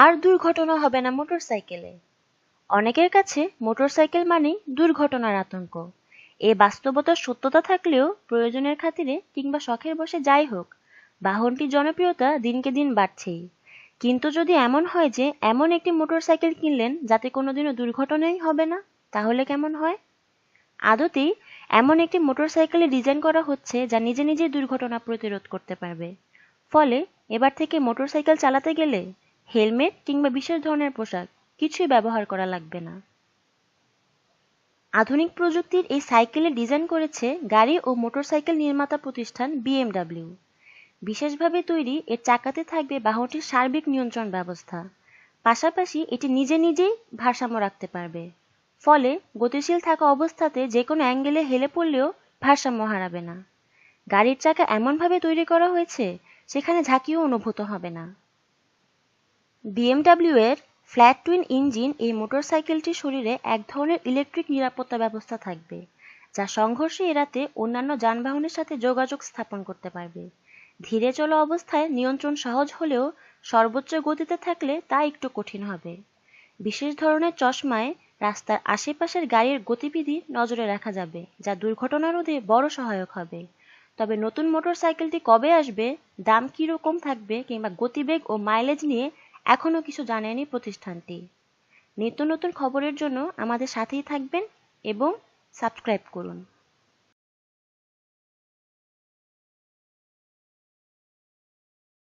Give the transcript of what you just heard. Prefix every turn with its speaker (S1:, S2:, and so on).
S1: আর দুর্ঘটনা হবে না মোটরসাইকেলে। অনেকের কাছে মোটরসাইকেল মানেই দুর্ঘটনার আতঙ্ক। এ বাস্তবতার সত্যতা থাকলেও প্রয়োজনের খাতিরে কিংবা শখের বসে যাই হোক বাহনটির জনপ্রিয়তা দিনকে দিন বাড়ছেই। কিন্তু যদি এমন হয় যে এমন একটি মোটরসাইকেল কিনলেন যাতে কোনোদিনও দুর্ঘটনাই হবে না, তাহলে কেমন হয়? আদতেই এমন একটি মোটরসাইকেলের ডিজাইন করা হচ্ছে যা নিজে নিজেই দুর্ঘটনা প্রতিরোধ করতে পারবে। ফলে এবার থেকে মোটরসাইকেল চালাতে গেলে হেলমেট কিংবা বিশেষ ধরনের পোশাক কিছুই ব্যবহার করা লাগবে না। আধুনিক প্রযুক্তির এই সাইকেলের ডিজাইন করেছে গাড়ি ও মোটরসাইকেল নির্মাতা প্রতিষ্ঠান বিএমডাব্লিউ। বিশেষভাবে তৈরি এর চাকাতে থাকবে বাহনটির সার্বিক নিয়ন্ত্রণ ব্যবস্থা। পাশাপাশি এটি নিজে নিজেই ভারসাম্য রাখতে পারবে। ফলে গতিশীল থাকা অবস্থাতে যে কোনো অ্যাঙ্গেলে হেলে পড়লেও ভারসাম্য হারাবে না। গাড়ির চাকা এমনভাবে তৈরি করা হয়েছে, সেখানে ঝাঁকিও অনুভূত হবে না। বিএমডাব্লিউ এর ফ্ল্যাট টুইন ইঞ্জিন এই মোটরসাইকেলটির শরীরে এক ধরনের ইলেকট্রিক নিরাপত্তা ব্যবস্থা থাকবে, যা সংঘর্ষে এড়াতে অন্যান্য যানবাহনের সাথে যোগাযোগ স্থাপন করতে পারবে। ধীরে চলা অবস্থায় নিয়ন্ত্রণ সহজ হলেও সর্বোচ্চ গতিতে থাকলে তা একটু কঠিন হবে। বিশেষ ধরনের চশমায় রাস্তার আশেপাশের গাড়ির গতিবিধি নজরে রাখা যাবে, যা দুর্ঘটনা রোধে বড় সহায়ক হবে। তবে নতুন মোটরসাইকেলটি কবে আসবে, দাম কীরকম থাকবে কিংবা গতিবেগ ও মাইলেজ নিয়ে এখনও কিছু জানায়নি প্রতিষ্ঠানটি। নিত্য নতুন খবরের জন্য আমাদের সাথেই থাকবেন এবং সাবস্ক্রাইব করুন।